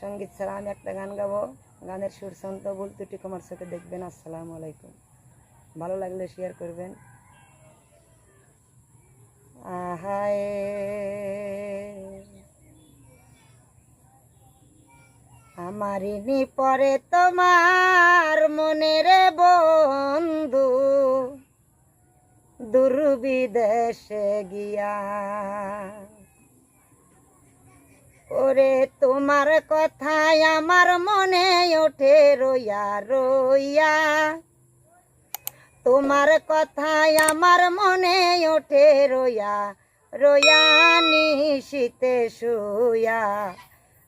সংগীত ছাড়া আমি একটা গান গাবো। গানের সুর সন্ত ভুল ত্রুটি কুমার চোখে দেখবেন। আসসালামু আলাইকুম। ভালো লাগলে শেয়ার করবেন। আহায়। আমারিনি পরে তোমার মনের বন্ধু। দুর্বিদেশে গিয়া ওরে তোমার কথায় আমার মনে ওঠে রইয়া রইয়া। তোমার কথায় আমার মনে ওঠে রইয়া রইয়া নিশীতে শুয়া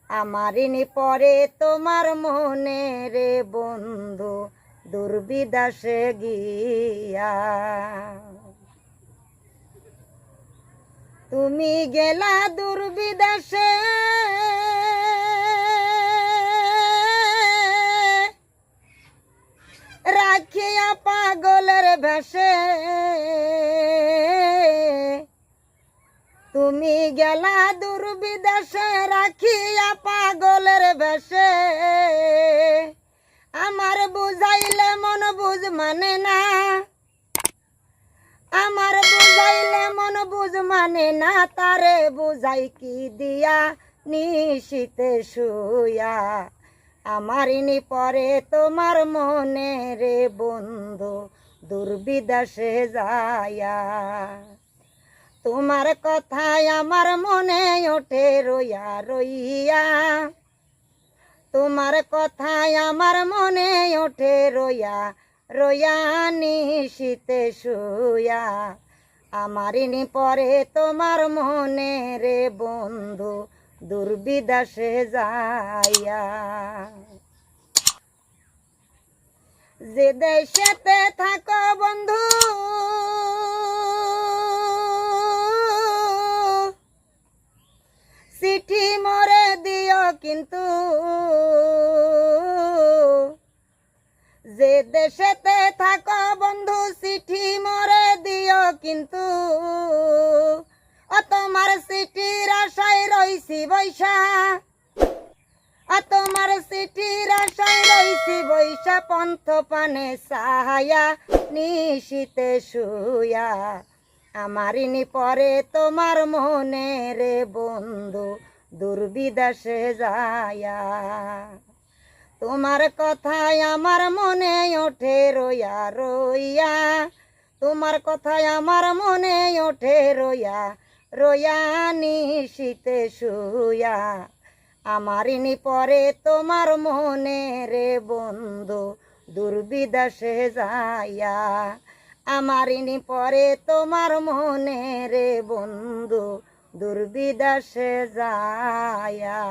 আমারিনি পরে তোমার মনে রে বন্ধু দুর্বিদাসে গিয়া। তুমি গেলা দুর্বিদাসে রাখিয়া পাগলের ভেসে তুমি গেলা দুর্বিদেশে, রাখিয়া পাগলের ভেসে আমার বুঝাইলে মন বুঝ মানে না। আমার বুঝাইলে মন বুঝ মানে না, তারে বুঝাই কি দিয়া? নিশিতে শুয়া আমার ইনি পরে তোমার মনে রে বন্ধু, দুর্বিদাসে যায়া তোমার কথায় আমার মনে ওঠে রইয়া রইয়া, তোমার কথায় আমার মনে ওঠে রইয়া রইয়া নিশিতে শুয়া আমারিনি পরে তোমার মনে রে বন্ধু, দুর্বিদাসে যাইয়া। যে দেশেতে থাকো বন্ধু, চিঠি মরে দিও কিন্তু। যে দেশেতে রইছি বৈশা। আর তোমার চিঠির আশায় রইছি বৈশা, পন্থ পানে সাহায়া নিশিতে শুয়া। আমারিনি পরে তোমার মনে রে বন্ধু, দুর্বিদাসে যায়া। তোমার কথায় আমার মনে ওঠে রইয়া রইয়া। তোমার কথায় আমার মনে ওঠে রইয়া রইয়া শীতে শুয়া। আমারিনি পরে তোমার মনে রে বন্ধু দুর্বিদাসে যাইয়া। আমারিনি পরে তোমার মনে রে বন্ধু দুর্বিদাসে যায়া